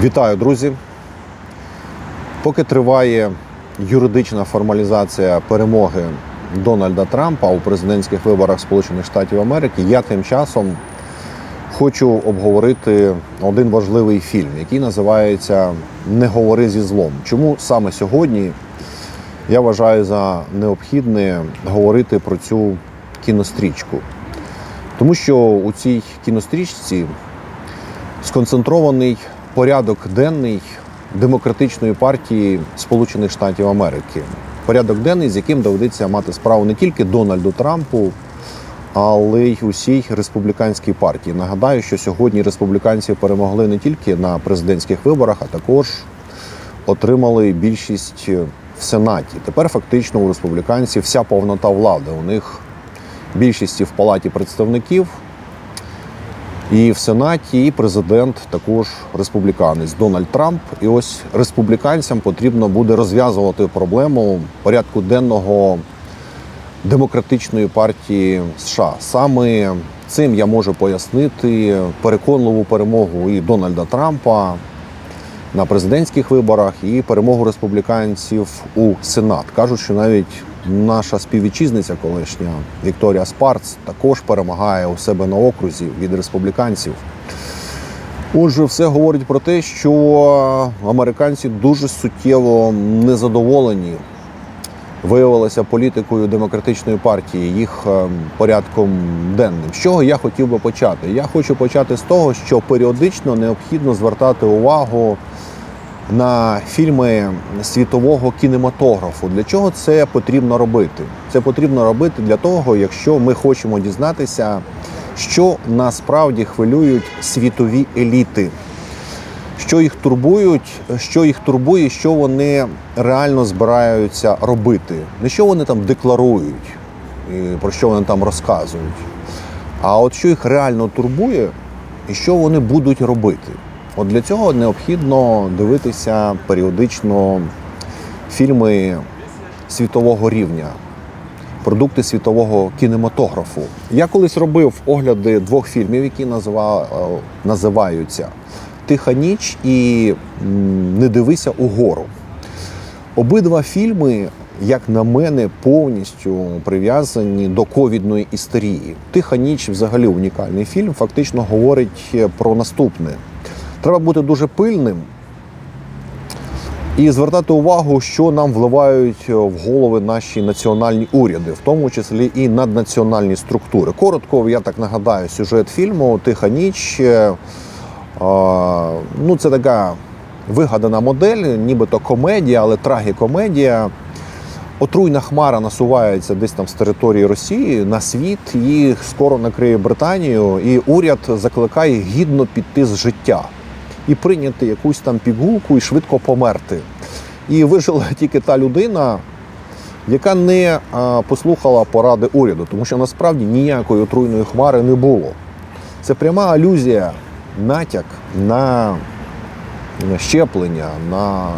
Вітаю, друзі! Поки триває юридична формалізація перемоги Дональда Трампа у президентських виборах Сполучених Штатів Америки, я тим часом хочу обговорити один важливий фільм, який називається Не говори зі злом. Чому саме сьогодні я вважаю за необхідне говорити про цю кінострічку? Тому що у цій кінострічці сконцентрований порядок денний демократичної партії Сполучених Штатів Америки. Порядок денний, з яким доведеться мати справу не тільки Дональду Трампу, але й усій республіканській партії. Нагадаю, що сьогодні республіканці перемогли не тільки на президентських виборах, а також отримали більшість в Сенаті. Тепер фактично у республіканців вся повнота влади. У них більшість в палаті представників, і в Сенаті, і президент також республіканець Дональд Трамп. І ось республіканцям потрібно буде розв'язувати проблему порядку денного демократичної партії США. Саме цим я можу пояснити переконливу перемогу і Дональда Трампа на президентських виборах, і перемогу республіканців у Сенат. Кажуть, що навіть наша співвітчизниця колишня Вікторія Спарц також перемагає у себе на окрузі від республіканців. Отже, все говорить про те, що американці дуже суттєво незадоволені виявилися політикою демократичної партії, їх е, порядком денним. З чого я хотів би почати? Я хочу почати з того, що періодично необхідно звертати увагу на фільми світового кінематографу. Для чого це потрібно робити? Це потрібно робити для того, якщо ми хочемо дізнатися, що насправді хвилюють світові еліти. Що їх турбують, що їх турбує, що вони реально збираються робити. Не що вони там декларують, і про що вони там розказують, а от що їх реально турбує і що вони будуть робити. От для цього необхідно дивитися періодично фільми світового рівня, продукти світового кінематографу. Я колись робив огляди двох фільмів, які е, називаються Тиха ніч і Не дивися угору. Обидва фільми, як на мене, повністю прив'язані до ковідної істерії. Тиха ніч взагалі унікальний фільм, фактично говорить про наступне. Треба бути дуже пильним і звертати увагу, що нам вливають в голови наші національні уряди, в тому числі і наднаціональні структури. Коротко, я так нагадаю, сюжет фільму Тиха ніч. е, Ну, це така вигадана модель, нібито комедія, але трагікомедія. Отруйна хмара насувається десь там з території Росії на світ, і скоро накриє Британію, і уряд закликає гідно піти з життя і прийняти якусь там пігулку і швидко померти. І вижила тільки та людина, яка не послухала поради уряду, тому що насправді ніякої отруйної хмари не було. Це пряма алюзія, натяк на щеплення, на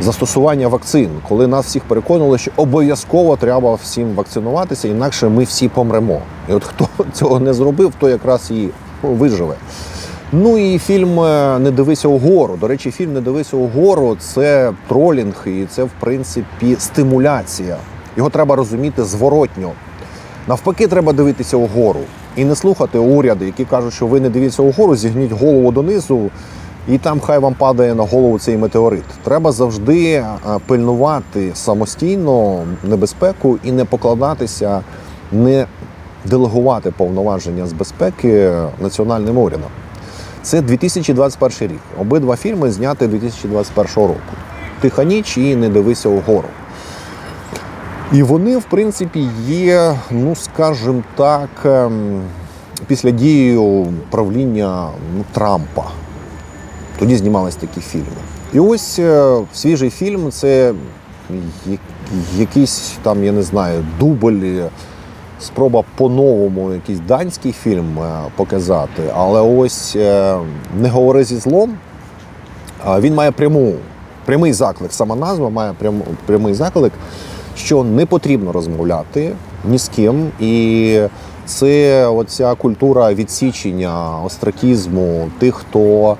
застосування вакцин, коли нас всіх переконували, що обов'язково треба всім вакцинуватися, інакше ми всі помремо. І от хто цього не зробив, то якраз і виживе. Ну і фільм е, Не дивися угору. До речі, фільм Не дивися угору це тролінг, і це, в принципі, стимуляція. Його треба розуміти зворотньо. Навпаки, треба дивитися угору і не слухати уряди, які кажуть, що ви не дивіться угору, зігніть голову донизу, і там хай вам падає на голову цей метеорит. Треба завжди е, пильнувати самостійно небезпеку і не покладатися, не делегувати повноваження з безпеки національним урядам. Це 2021 рік. Обидва фільми зняті 2021 року. Тиха ніч і не дивися угору. І вони, в принципі, є, ну скажімо так, ем, після дії правління ну, Трампа. Тоді знімались такі фільми. І ось е, свіжий фільм це якийсь там, я не знаю, дубль, спроба по-новому якийсь данський фільм е, показати. Але ось е, не говори зі злом. Він має пряму, прямий заклик. Сама назва має прям, прямий заклик, що не потрібно розмовляти ні з ким. І це оця культура відсічення, остракізму тих, хто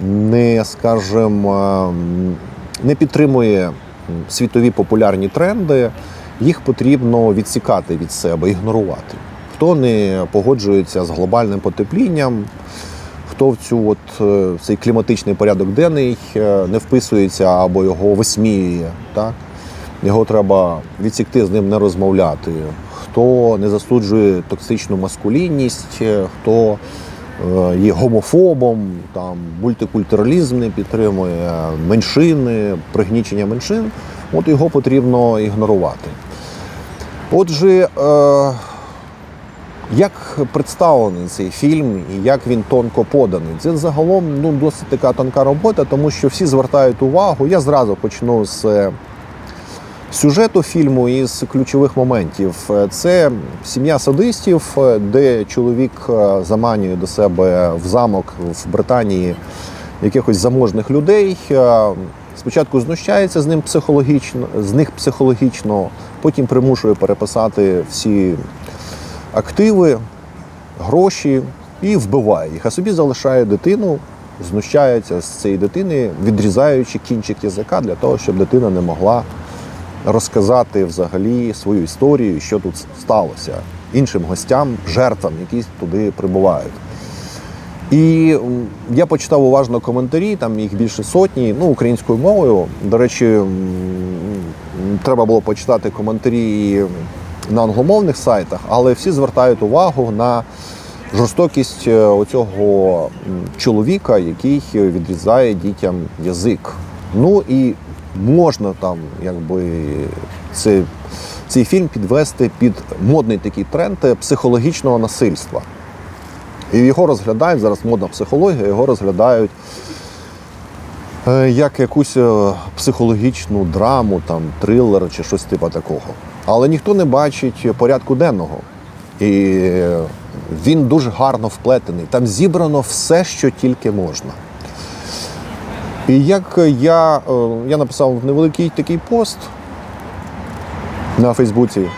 не, скажімо, не підтримує світові популярні тренди, їх потрібно відсікати від себе, ігнорувати. Хто не погоджується з глобальним потеплінням, хто в цю от е, цей кліматичний порядок денний е, не вписується або його висміює, так? його треба відсікти, з ним не розмовляти. Хто не засуджує токсичну маскулінність, е, хто є гомофобом, там мультикультуралізм не підтримує, меншини, пригнічення меншин, от його потрібно ігнорувати. Отже, е, як представлений цей фільм і як він тонко поданий, це загалом ну, досить така тонка робота, тому що всі звертають увагу. Я зразу почну з е, сюжету фільму і з ключових моментів. Е, Це сім'я садистів, де чоловік заманює до себе в замок в Британії якихось заможних людей. Спочатку знущається з ним психологічно, з них психологічно, потім примушує переписати всі активи, гроші і вбиває їх, а собі залишає дитину, знущається з цієї дитини, відрізаючи кінчик язика для того, щоб дитина не могла розказати взагалі свою історію, що тут сталося іншим гостям, жертвам, які туди прибувають. І я почитав уважно коментарі, там їх більше сотні, ну, українською мовою. До речі, треба було почитати коментарі на англомовних сайтах, але всі звертають увагу на жорстокість е, оцього чоловіка, який відрізає дітям язик. Ну і можна там, якби це, цей фільм підвести під модний такий тренд е, психологічного насильства. І його розглядають зараз модна психологія, його розглядають е, як якусь е, психологічну драму, там, трилер чи щось типу такого. Але ніхто не бачить порядку денного. І е, він дуже гарно вплетений. Там зібрано все, що тільки можна. І як я, я написав невеликий такий пост на Фейсбуці,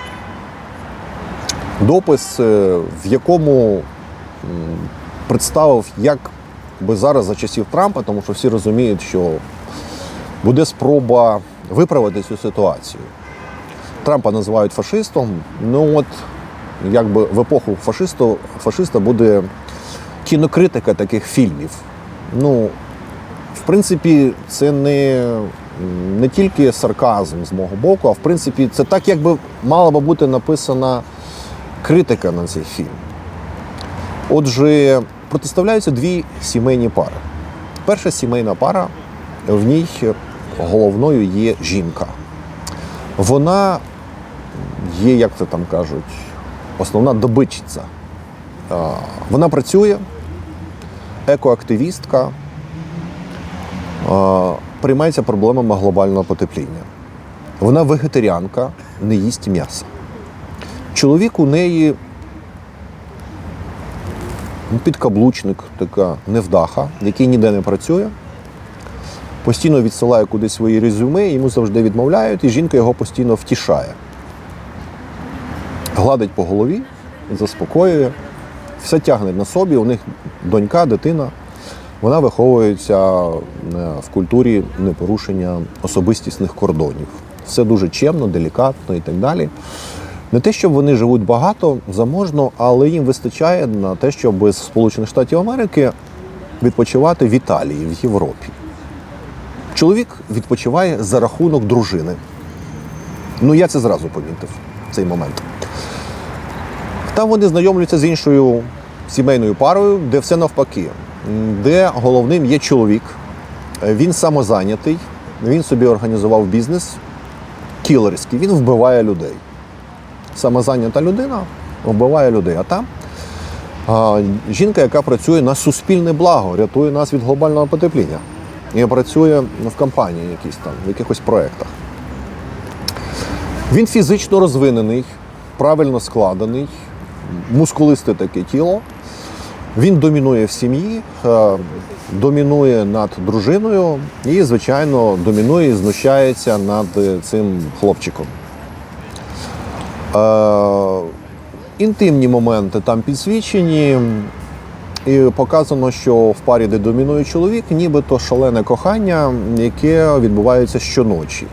допис, в якому представив, як би зараз за часів Трампа, тому що всі розуміють, що буде спроба виправити цю ситуацію. Трампа називають фашистом. Ну от якби в епоху фашисту, фашиста буде кінокритика таких фільмів. Ну, в принципі, це не, не тільки сарказм з мого боку, а в принципі, це так, якби мала би бути написана критика на цей фільм. Отже, протиставляються дві сімейні пари. Перша сімейна пара, в ній головною є жінка. Вона є, як це там кажуть, основна добитчиця. А, Вона працює, екоактивістка, приймається проблемами глобального потепління. Вона вегетаріанка, не їсть м'яса. Чоловік у неї підкаблучник, така невдаха, який ніде не працює, постійно відсилає кудись свої резюме, йому завжди відмовляють, і жінка його постійно втішає. Гладить по голові, заспокоює, все тягне на собі. У них донька, дитина. Вона виховується е, в культурі непорушення особистісних кордонів. Все дуже чемно, делікатно і так далі. Не те, щоб вони живуть багато, заможно, але їм вистачає на те, щоб з Сполучених Штатів Америки відпочивати в Італії, в Європі. Чоловік відпочиває за рахунок дружини. Ну, я це зразу помітив, цей момент. Там вони знайомляться з іншою сімейною парою, де все навпаки, де головним є чоловік. Він самозайнятий, він собі організував бізнес кілерський, він вбиває людей. Самозайнята людина вбиває людей. А там а, жінка, яка працює на суспільне благо, рятує нас від глобального потепління. І працює в компанії якісь там, в якихось проєктах. Він фізично розвинений, правильно складений, мускулисте таке тіло. Він домінує в сім'ї, е, домінує над дружиною і, звичайно, домінує і знущається над е, цим хлопчиком. Е, інтимні моменти там підсвічені. І показано, що в парі, де домінує чоловік, нібито шалене кохання, яке відбувається щоночі.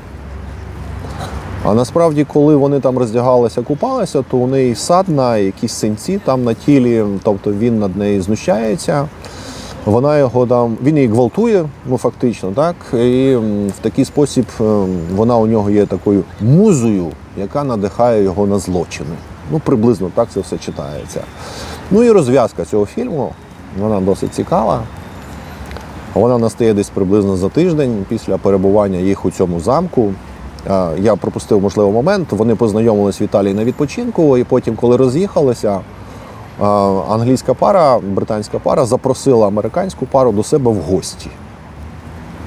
А насправді, коли вони там роздягалися, купалися, то у неї садна, якісь синці там на тілі, тобто він над нею знущається. Вона його там, він її гвалтує, ну фактично, так. І в такий спосіб ем, вона у нього є такою музою, яка надихає його на злочини. Ну, приблизно так це все читається. Ну і розв'язка цього фільму, вона досить цікава. Вона настає десь приблизно за тиждень після перебування їх у цьому замку. Я пропустив можливий момент. Вони познайомились в Італії на відпочинку, і потім, коли роз'їхалися, англійська пара, британська пара запросила американську пару до себе в гості.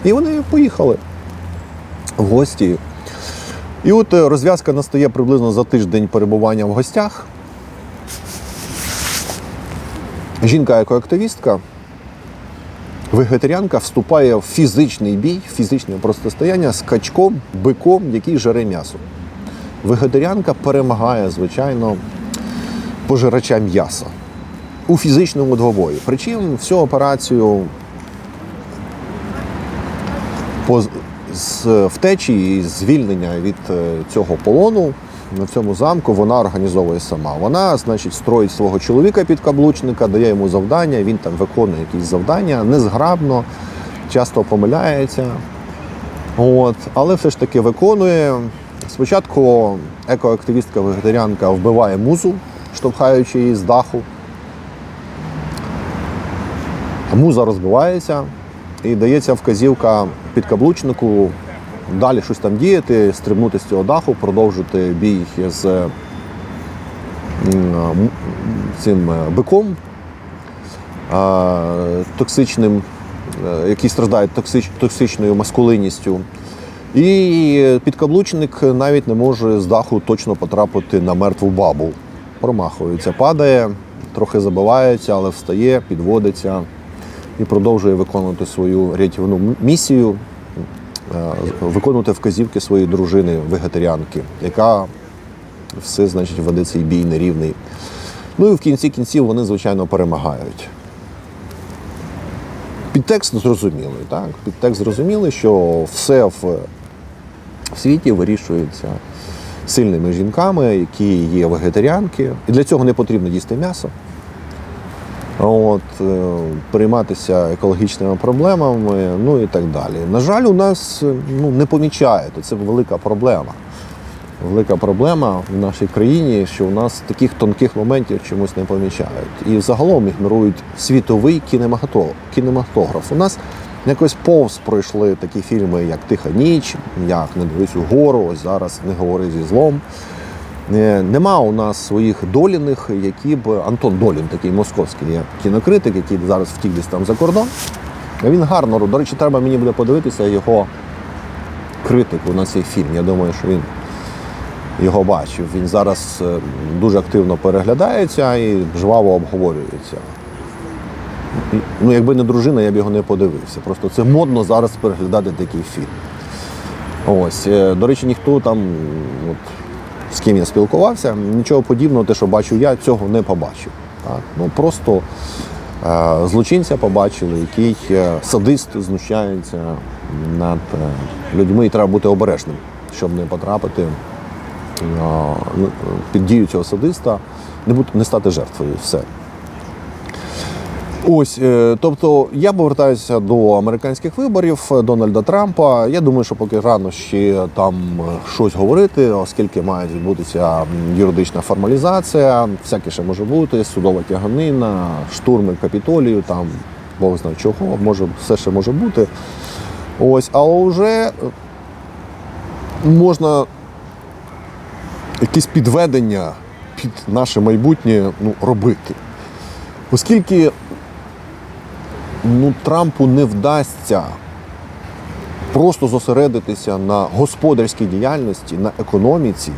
І вони поїхали в гості. І от е, розв'язка настає приблизно за тиждень перебування в гостях. Жінка екоактивістка, вегетаріанка вступає в фізичний бій, фізичне протистояння з качком, биком, який жере м'ясо. Вегетаріанка перемагає, звичайно, пожирача м'яса у фізичному двобої. Причому всю операцію з втечі і звільнення від е, цього полону на цьому замку вона організовує сама. Вона, значить, строїть свого чоловіка підкаблучника, дає йому завдання, він там виконує якісь завдання, незграбно, часто помиляється. От, але все ж таки виконує. Спочатку екоактивістка вегетаріанка вбиває музу, штовхаючи її з даху. Муза розбивається і дається вказівка підкаблучнику далі щось там діяти, стрибнути з цього даху, продовжити бій з м, м, цим е, биком е, токсичним, е, який страждає токсич, токсичною маскулинністю. І підкаблучник навіть не може з даху точно потрапити на мертву бабу. Промахується, падає, трохи забивається, але встає, підводиться і продовжує виконувати свою рятівну місію, е, виконувати вказівки своєї дружини, вегетаріанки, яка все, значить, веде цей бій нерівний. Ну і в кінці кінців вони, звичайно, перемагають. Підтекст зрозумілий, так? Підтекст зрозумілий, що все в, світі вирішується сильними жінками, які є вегетаріанки. І для цього не потрібно їсти м'ясо. От, е, перейматися екологічними проблемами, ну і так далі. На жаль, у нас е, ну, не помічають. Це велика проблема. Велика проблема в нашій країні, що у нас таких тонких моментів чомусь не помічають. І загалом ігнорують світовий кінематограф. У нас якось повз пройшли такі фільми, як Тиха ніч, як Не дивись угору, ось зараз не говори зі злом. Е, Нема у нас своїх доліних, які б Антон Долін, такий московський кінокритик, який зараз втік десь там за кордон. Він гарно. До речі, треба мені буде подивитися його критику на цей фільм. Я думаю, що він його бачив. Він зараз е, дуже активно переглядається і жваво обговорюється. Ну, якби не дружина, я б його не подивився. Просто це модно зараз переглядати такий фільм. Ось, е, до речі, ніхто там, от, з ким я спілкувався, нічого подібного, те, що бачу я, цього не побачив. Так? Ну, просто е, злочинця побачили, який е, садист знущається над е, людьми, і треба бути обережним, щоб не потрапити е, під дію цього садиста, не, бути, не стати жертвою. Все. Ось, е, тобто я повертаюся до американських виборів е, Дональда Трампа. Я думаю, що поки рано ще там е, щось говорити, оскільки має відбутися юридична формалізація, всяке ще може бути, судова тяганина, штурми капітолію, там Бог знає чого, може, все ще може бути. Ось, але вже можна якісь підведення під наше майбутнє ну, робити. Оскільки ну, Трампу не вдасться просто зосередитися на господарській діяльності, на економіці.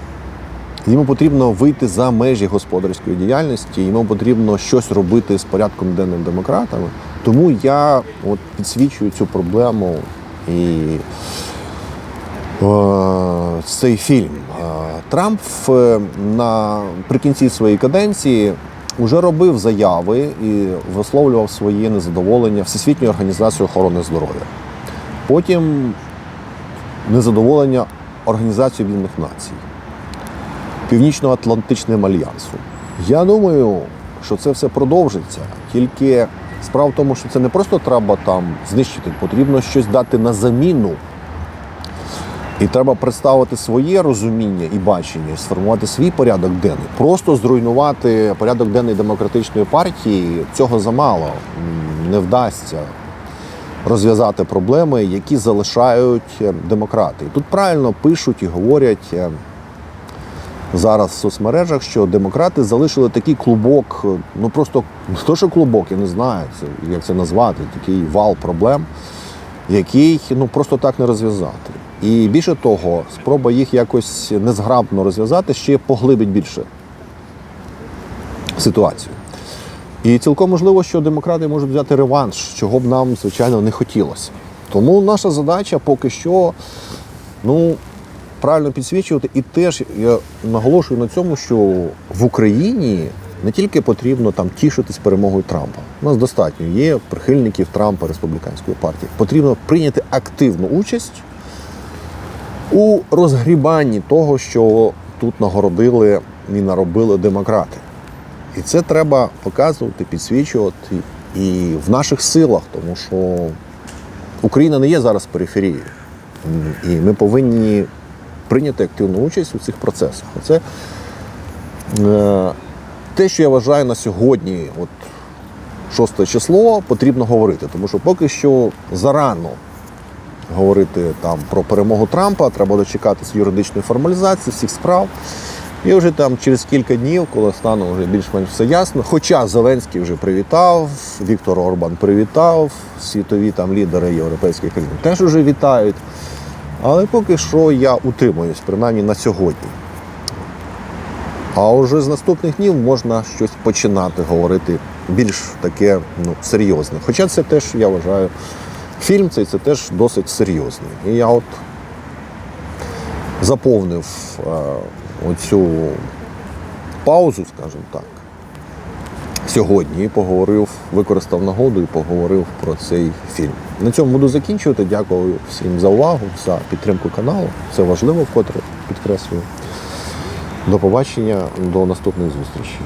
Йому потрібно вийти за межі господарської діяльності, йому потрібно щось робити з порядком денним демократами. Тому я от підсвічую цю проблему і е, цей фільм. Е, Трамп е, наприкінці своєї каденції вже робив заяви і висловлював своє незадоволення Всесвітньою організацією охорони здоров'я. Потім незадоволення Організації Об'єднаних Націй, Північно-Атлантичним альянсом. Я думаю, що це все продовжиться. Тільки справа в тому, що це не просто треба там знищити, потрібно щось дати на заміну. І треба представити своє розуміння і бачення, сформувати свій порядок денний. Просто зруйнувати порядок денний демократичної партії цього замало. Не вдасться розв'язати проблеми, які залишають е, демократи. І тут правильно пишуть і говорять е, зараз в соцмережах, що демократи залишили такий клубок, е, ну просто не то, що клубок, я не знаю, як це назвати, такий вал проблем, який ну просто так не розв'язати. І більше того, спроба їх якось незграбно розв'язати ще поглибить більше ситуацію. І цілком можливо, що демократи можуть взяти реванш, чого б нам, звичайно, не хотілося. Тому наша задача поки що ну, правильно підсвічувати. І теж я наголошую на цьому, що в Україні не тільки потрібно там тішитись перемогою Трампа. У нас достатньо є прихильників Трампа республіканської партії. Потрібно прийняти активну участь у розгрібанні того, що тут нагородили і наробили демократи. І це треба показувати, підсвічувати і в наших силах, тому що Україна не є зараз периферією. І ми повинні прийняти активну участь у цих процесах. Оце е, те, що я вважаю на сьогодні, от 6 число, потрібно говорити, тому що поки що зарано говорити там про перемогу Трампа, треба дочекатися юридичної формалізації всіх справ. І вже там через кілька днів, коли стане вже більш-менш все ясно. Хоча Зеленський вже привітав, Віктор Орбан привітав, світові там лідери європейських країн теж вже вітають. Але поки що я утримуюсь, принаймні на сьогодні. А вже з наступних днів можна щось починати говорити більш таке ну, серйозне. Хоча це теж, я вважаю, фільм цей це теж досить серйозний. І я от заповнив е, оцю паузу, скажімо так, сьогодні і поговорив, використав нагоду і поговорив про цей фільм. На цьому буду закінчувати. Дякую всім за увагу, за підтримку каналу. Це важливо, вкотре підкреслюю. До побачення, до наступних зустрічей.